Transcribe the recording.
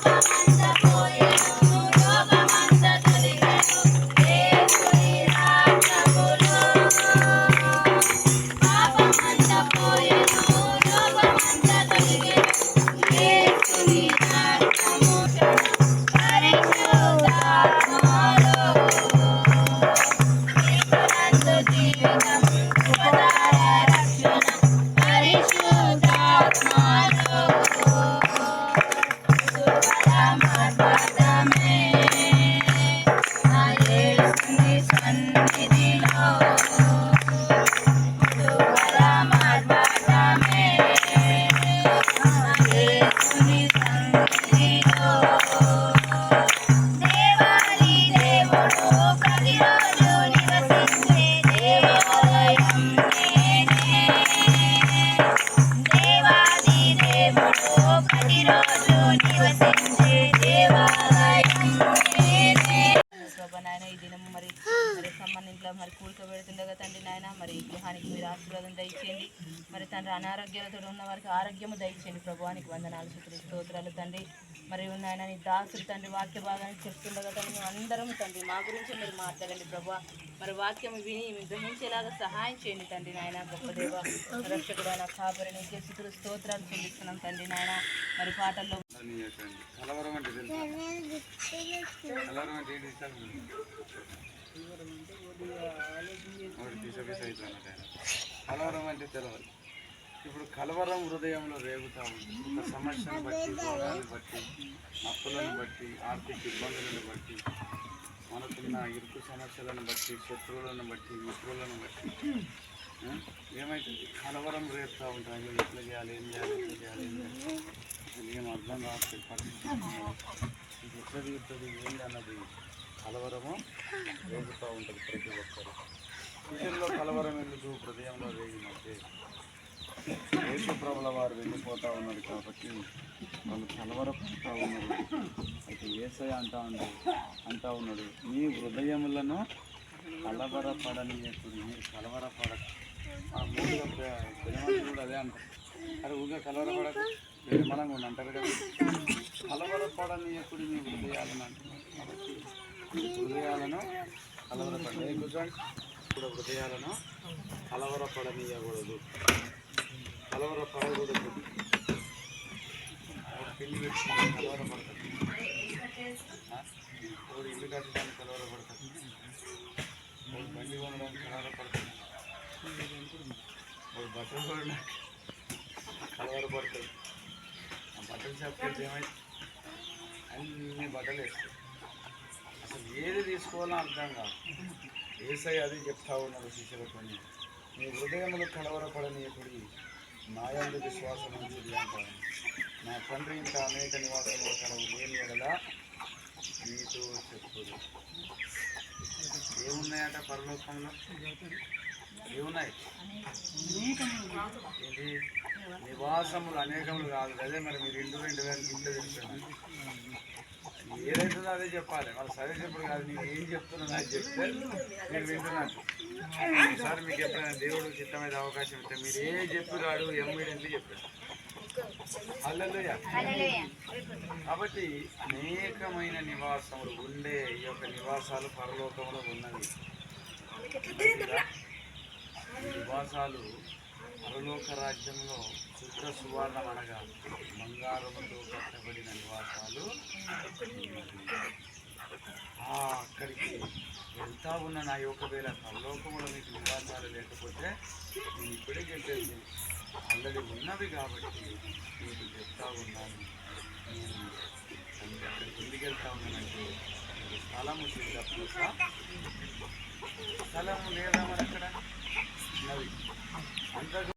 Thank you. ప్రతిరోజు నివసించే దేవాలయం నాయన ఈ దినం మరి మరి సంబంధింట్లో మరి కూడిక పెడుతుండగా తండ్రి నాయన మరి ఈ గృహానికి మీరు ఆశీర్వాదం దయచేయండి మరి తండ్రి అనారోగ్యాలతో ఉన్న వారికి ఆరోగ్యము దయచేయండి. ప్రభువానికి వందనాలు శుతులు స్తోత్రాలు తండ్రి. మరి నాయన నీ దాసుడు తండ్రి వాక్య భాగాన్ని చెప్తుండగా తండ్రి మేము అందరం తండ్రి మా గురించి మీరు మాట్లాడండి ప్రభా. మరి వాక్యం విని మేము గ్రహించేలాగా సహాయం చేయండి తండ్రి నాయన గొప్ప దేవ రక్షకుడు ఆయన కాపరి నీకే స్తోత్రాలు చెల్లిస్తున్నాం తండ్రి నాయన. మరి పాటల్లో కలవరం అంటే కలవరం అంటే కలవరం అంటే ఇప్పుడు కలవరం హృదయంలో రేగుతా ఉంది. ఒక సమస్యను బట్టి రోగాన్ని బట్టి అప్పులను బట్టి ఆర్థిక ఇబ్బందులను బట్టి మనకున్న ఇరుకు సమస్యలను బట్టి శత్రువులను బట్టి మిత్రులను బట్టి. ఏమైతుంది? కలవరం రేపుతూ ఉంటాయి ఎట్లా చేయాలి? ఏం చేయాలి? ఎట్లా చేయాలి? ఏం చేయాలి? ఏం అర్థం కావట్లేదు పరిస్థితి. ఎట్లా తీరుతుంది ఏంటి అన్నది కలవరము రేపుతూ ఉంటుంది ప్రతి ఒక్కరు. విషయంలో కలవరం ఎందుకు? హృదయంలో రేగినట్టే. ప్రభుల వారు వెళ్ళిపోతూ ఉన్నారు కాబట్టి వాళ్ళు కలవరపడుతూ ఉన్నారు. అయితే ఏసయ అంటా ఉన్నాడు అంటా ఉన్నాడు మీ హృదయములను కలవరపడనీయకుడు మీరు కలవరపడక ఆ మూడుగా ప్రేమ కూడా అదే అంటారు అరే ఊగా కలవరపడక నిర్మలంగా ఉండి అంటారు కదా. కలవరపడనీయకుడు మీ హృదయాలను అంటున్నారు కాబట్టి హృదయాలను కలవరపడే కూర్చోండి ఇప్పుడు హృదయాలను కలవరపడనీయకూడదు. కలవరపడకూడదు ఒక పెళ్లి పెట్టుకుని కలవరపడతాడు ఆ? ఒకడు ఇల్లు కట్టడానికి కలవరపడతాడు ఒకడు బండి కొనడానికి కలవరపడతాడు ఒకడు బట్టలు కొనడానికి కలవరపడతాడు ఆ బట్టల షాప్కి వెళ్తే ఏమైంది అన్ని బట్టలు వేస్తాయి అసలు ఏది తీసుకోవాలో అర్థం కాదు ఏసై అది చెప్తా ఉన్నారు శిష్యులకు మీ హృదయంలో కలవరపడనీయకుడి నాయందు విశ్వాసం ఉంచుది అంటారు నా తండ్రి ఇంకా అనేక నివాసములు కలవు. లేని ఎడల మీతో చెప్పుదు. ఏమున్నాయట పరలోకంలో? ఏమున్నాయి? ఏంటి? నివాసములు అనేకములు కాదు. అదే మరి మీరు ఇంటి రెండు వేల ఇంట్లో చెప్తున్నారు ఏదైతుందో అదే చెప్పాలి. వాళ్ళు సరే చెప్పుడు కాదు నేను ఏం చెప్తున్నా చెప్తే మీరు వింటున్నాను సార్ మీకు ఎప్పుడైనా దేవుడు చిత్తమైన అవకాశం ఇస్తే మీరు ఏ చెప్పారు అడుగు చెప్పారు? కాబట్టి అనేకమైన నివాసములు ఉండే ఈ యొక్క నివాసాలు పరలోకంలో ఉన్నవి. నివాసాలు పరలోక రాజ్యంలో శుద్ధ సువర్ణం అనగా బంగారముతో కట్టబడిన నివాసాలు. అక్కడికి వెళ్తా ఉన్న నా ఒకవేళ పరలోకంలో మీకు నివాసాలు లేకపోతే నేను ఇప్పుడే చెప్పేది. ఆల్రెడీ ఉన్నవి కాబట్టి మీకు చెప్తా ఉన్నాను. నేను అక్కడికి ఎందుకు ఉన్నానంటే స్థలము సిద్ధపడతా స్థలము లేదా మరి అక్కడ? ఉన్నది అంతకు